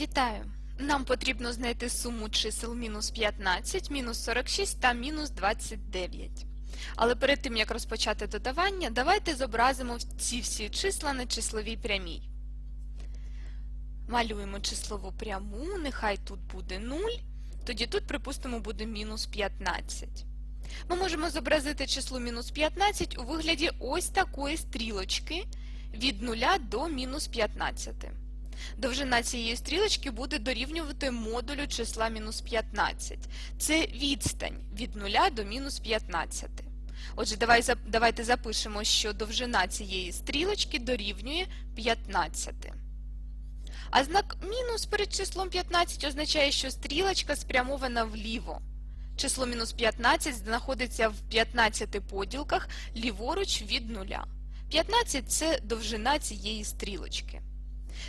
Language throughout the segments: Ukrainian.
Вітаю! Нам потрібно знайти суму чисел мінус 15, мінус 46 та мінус 29. Але перед тим, як розпочати додавання, давайте зобразимо ці всі числа на числовій прямій. Малюємо числову пряму, нехай тут буде 0, тоді тут, припустимо, буде мінус 15. Ми можемо зобразити число мінус 15 у вигляді ось такої стрілочки від 0 до мінус 15. Довжина цієї стрілочки буде дорівнювати модулю числа мінус 15. Це відстань від 0 до мінус 15. Отже, давай, давайте запишемо, що довжина цієї стрілочки дорівнює 15. А знак мінус перед числом 15 означає, що стрілочка спрямована вліво. Число мінус 15 знаходиться в 15 поділках ліворуч від нуля. 15 – це довжина цієї стрілочки.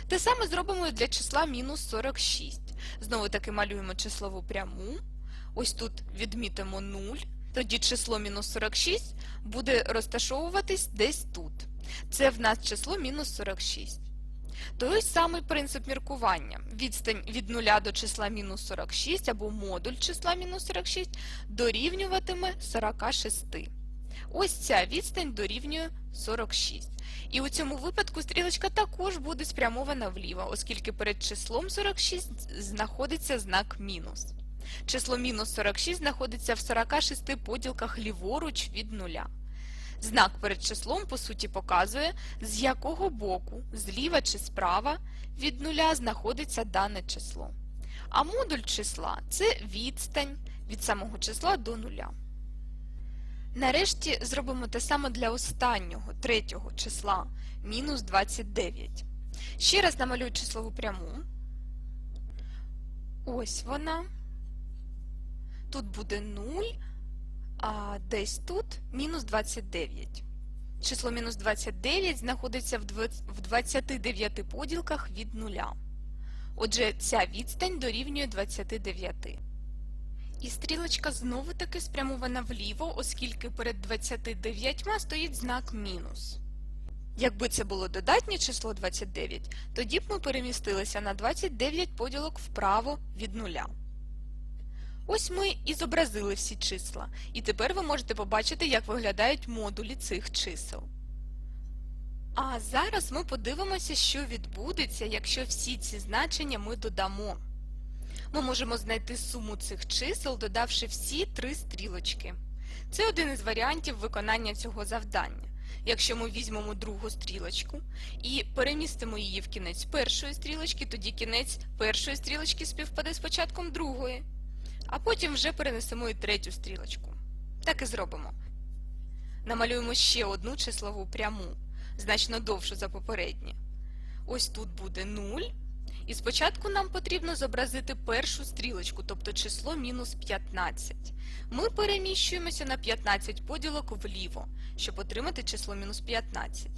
Те саме зробимо для числа мінус 46. Знову таки малюємо числову пряму. Ось тут відмітимо 0. Тоді число мінус 46 буде розташовуватись десь тут. Це в нас число мінус 46. Той самий принцип міркування. Відстань від 0 до числа мінус 46 або модуль числа мінус 46 дорівнюватиме 46. Ось ця відстань дорівнює 46. І у цьому випадку стрілочка також буде спрямована вліво, оскільки перед числом 46 знаходиться знак мінус. Число мінус 46 знаходиться в 46 поділках ліворуч від нуля. Знак перед числом, по суті, показує, з якого боку, зліва чи справа, від нуля знаходиться дане число. А модуль числа це відстань від самого числа до нуля. Нарешті зробимо те саме для останнього, третього числа, мінус 29. Ще раз намалюю числову пряму. Ось вона. Тут буде 0, а десь тут мінус 29. Число мінус 29 знаходиться в в 29 поділках від нуля. Отже, ця відстань дорівнює 29. І стрілочка знову таки спрямована вліво, оскільки перед 29 стоїть знак мінус. Якби це було додатнє число 29, тоді б ми перемістилися на 29 поділок вправо від нуля. Ось ми і зобразили всі числа, і тепер ви можете побачити, як виглядають модулі цих чисел. А зараз ми подивимося, що відбудеться, якщо всі ці значення ми додамо. Ми можемо знайти суму цих чисел, додавши всі три стрілочки. Це один із варіантів виконання цього завдання. Якщо ми візьмемо другу стрілочку і перемістимо її в кінець першої стрілочки, тоді кінець першої стрілочки співпаде з початком другої, а потім вже перенесемо і третю стрілочку. Так і зробимо. Намалюємо ще одну числову пряму, значно довшу за попереднє. Ось тут буде 0, і спочатку нам потрібно зобразити першу стрілочку, тобто число мінус 15. Ми переміщуємося на 15 поділок вліво, щоб отримати число мінус 15.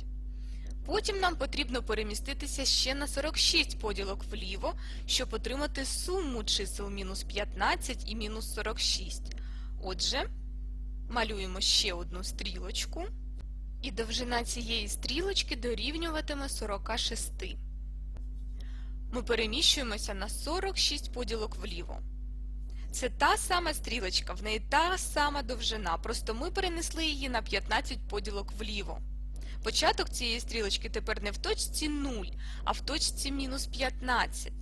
Потім нам потрібно переміститися ще на 46 поділок вліво, щоб отримати суму чисел мінус 15 і мінус 46. Отже, малюємо ще одну стрілочку, і довжина цієї стрілочки дорівнюватиме 46. Ми переміщуємося на 46 поділок вліво. Це та сама стрілочка, в неї та сама довжина, просто ми перенесли її на 15 поділок вліво. Початок цієї стрілочки тепер не в точці 0, а в точці мінус 15.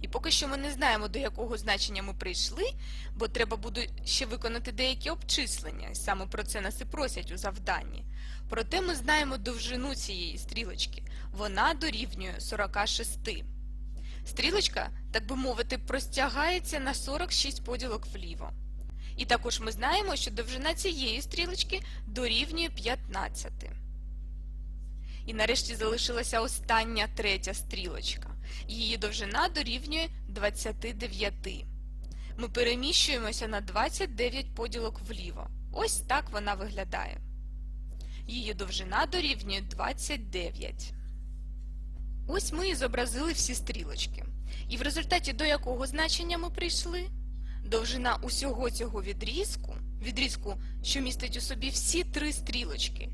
І поки що ми не знаємо, до якого значення ми прийшли, бо треба буде ще виконати деякі обчислення, і саме про це нас і просять у завданні. Проте ми знаємо довжину цієї стрілочки. Вона дорівнює 46. Стрілочка, так би мовити, простягається на 46 поділок вліво. І також ми знаємо, що довжина цієї стрілочки дорівнює 15. І нарешті залишилася остання третя стрілочка. Її довжина дорівнює 29. Ми переміщуємося на 29 поділок вліво. Ось так вона виглядає. Її довжина дорівнює 29. Ось ми і зобразили всі стрілочки. І в результаті до якого значення ми прийшли? Довжина усього цього відрізку, відрізку, що містить у собі всі три стрілочки,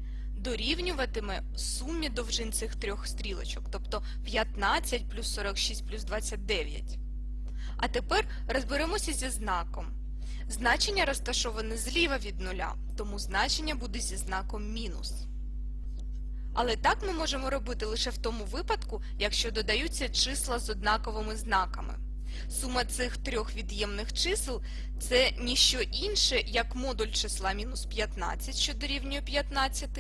дорівнюватиме сумі довжин цих трьох стрілочок, тобто 15 плюс 46 плюс 29. А тепер розберемося зі знаком. Значення розташоване зліва від нуля, тому значення буде зі знаком мінус. Але так ми можемо робити лише в тому випадку, якщо додаються числа з однаковими знаками. Сума цих трьох від'ємних чисел це ніщо інше, як модуль числа мінус 15, що дорівнює 15,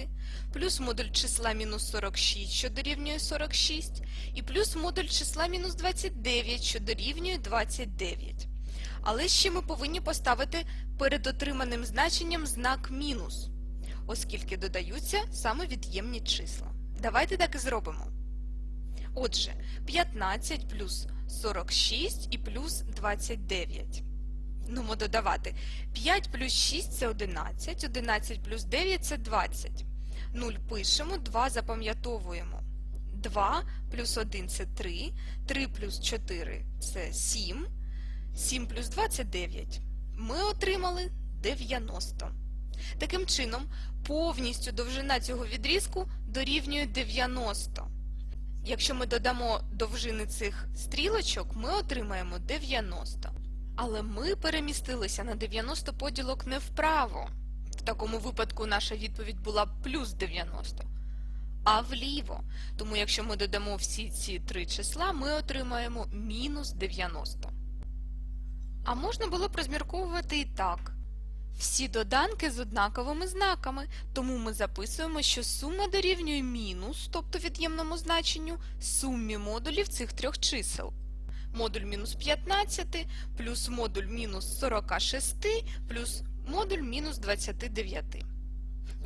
плюс модуль числа мінус 46, що дорівнює 46, і плюс модуль числа мінус 29, що дорівнює 29. Але ще ми повинні поставити перед отриманим значенням знак мінус, оскільки додаються саме від'ємні числа. Давайте так і зробимо. Отже, 15 плюс 46 і плюс 29. Нумо додавати. 5 плюс 6 це 11, 11 плюс 9 це 20. 0 пишемо, 2 запам'ятовуємо. 2 плюс 1 це 3, 3 плюс 4 це 7, 7 плюс 2 це 9. Ми отримали 90. Таким чином, повністю довжина цього відрізку дорівнює 90. Якщо ми додамо довжини цих стрілочок, ми отримаємо 90. Але ми перемістилися на 90 поділок не вправо. В такому випадку наша відповідь була плюс 90. А вліво. Тому якщо ми додамо всі ці три числа, ми отримаємо мінус 90. А можна було б розмірковувати і так. Всі доданки з однаковими знаками, тому ми записуємо, що сума дорівнює мінус, тобто від'ємному значенню, сумі модулів цих трьох чисел. Модуль мінус 15, плюс модуль мінус 46, плюс модуль мінус 29.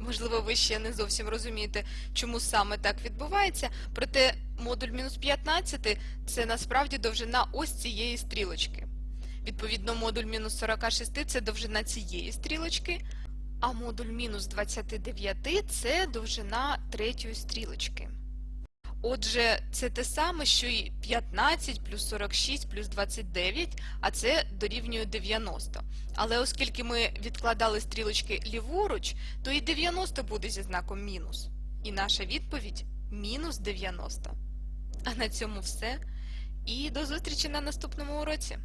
Можливо, ви ще не зовсім розумієте, чому саме так відбувається, проте модуль мінус 15 – це насправді довжина ось цієї стрілочки. Відповідно, модуль мінус 46 – це довжина цієї стрілочки, а модуль мінус 29 – це довжина третьої стрілочки. Отже, це те саме, що і 15 плюс 46 плюс 29, а це дорівнює 90. Але оскільки ми відкладали стрілочки ліворуч, то і 90 буде зі знаком мінус. І наша відповідь – мінус 90. А на цьому все. І до зустрічі на наступному уроці.